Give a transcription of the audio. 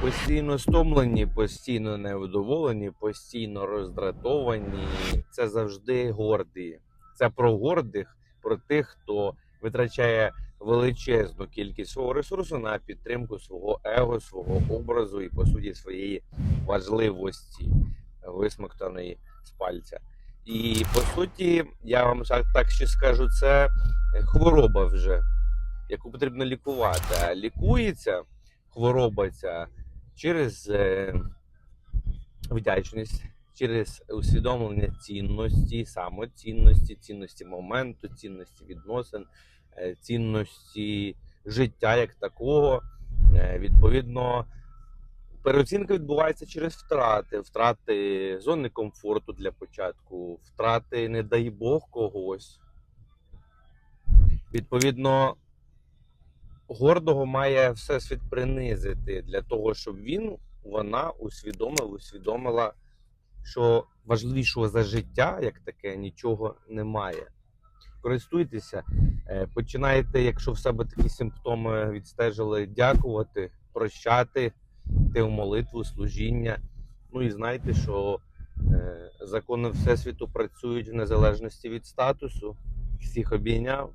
постійно стомлені, постійно невдоволені, постійно роздратовані. Це завжди горді. Це про гордих, про тих, хто витрачає величезну кількість свого ресурсу на підтримку свого его, свого образу і по суті своєї важливості, висмоктаної з пальця. І по суті, я вам так, так ще скажу, це хвороба вже, яку потрібно лікувати. А лікується хвороба ця через е, вдячність, через усвідомлення цінності, самоцінності, цінності моменту, цінності відносин, е, цінності життя як такого. Е, Відповідно, переоцінка відбувається через втрати, втрати зони комфорту для початку, втрати, не дай Бог, когось. Відповідно, гордого має всесвіт принизити для того, щоб він, вона усвідомив, усвідомила, що важливішого за життя, як таке, нічого немає. Користуйтеся, е, починайте, якщо в себе такі симптоми відстежили, дякувати, прощати, йти в молитву, служіння. Ну і знайте, що е, закони Всесвіту працюють в незалежності від статусу. Всіх обійняв.